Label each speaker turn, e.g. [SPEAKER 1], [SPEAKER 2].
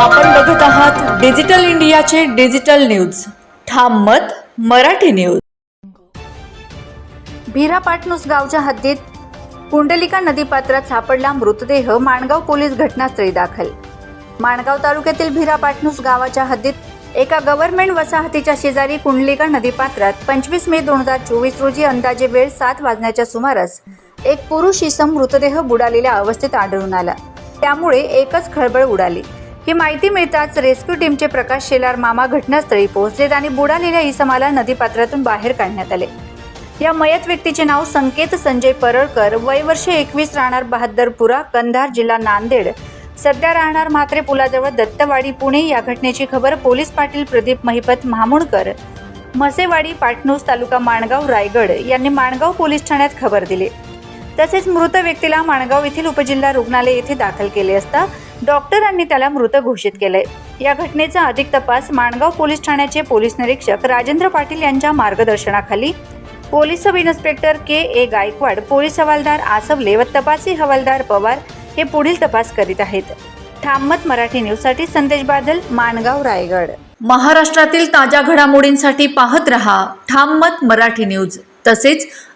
[SPEAKER 1] आपण बघूत आहात डिजिटल इंडियाचे डिजिटल न्यूज. ठाम मत मराठी न्यूज.
[SPEAKER 2] भिरापाटणूस गावच्या हद्दीत कुंडलिका नदीपात्रात सापडला मृतदेह माणगाव पोलीस घटनास्थळी दाखल. माणगाव तालुक्यातील भिरापाटणूस गावाच्या हद्दीत एका गव्हर्नमेंट वसाहतीच्या शेजारी कुंडलिका नदीपात्रात पंचवीस मे दोन हजार चोवीस रोजी अंदाजे वेळ सात वाजण्याच्या सुमारास एक पुरुष इसम मृतदेह बुडालेल्या अवस्थेत आढळून आला. त्यामुळे एकच खळबळ उडाली. ही माहिती मिळताच रेस्क्यू टीमचे प्रकाश शेलार मामा घटनास्थळी पोहोचलेत आणि बुडालेल्या इसमाला नदीपात्रातून बाहेर काढण्यात आले. या मयत व्यक्तीचे नाव संकेत संजय परळकर वयवर्ष एकवीस राहणार बहादरपुरा कंधार जिल्हा नांदेड. सध्या राहणार म्हात्रे पुलाजवळ दत्तवाडी पुणे. या घटनेची खबर पोलीस पाटील प्रदीप महिपत महामुणकर मसेवाडी पाटणूस तालुका माणगाव रायगड यांनी माणगाव पोलीस ठाण्यात खबर दिली. तसेच मृत व्यक्तीला माणगाव येथील उपजिल्हा रुग्णालय येथे दाखल केले असता डॉक्टरांनी त्याला मृत घोषित केलंय. या घटनेचा अधिक तपास माणगाव पोलीस ठाण्याचे पोलीस निरीक्षक राजेंद्र पाटील यांच्या मार्गदर्शनाखाली. Police sub inspector K A Gaikwad police havaldar Aswale व तपासी हवालदार पवार हे पुढील तपास करीत आहेत. ठाममत मराठी न्यूजसाठी संदेश बादल माणगाव रायगड.
[SPEAKER 1] महाराष्ट्रातील ताज्या घडामोडींसाठी पाहत रहा. ठाममत मराठी न्यूज. तसेच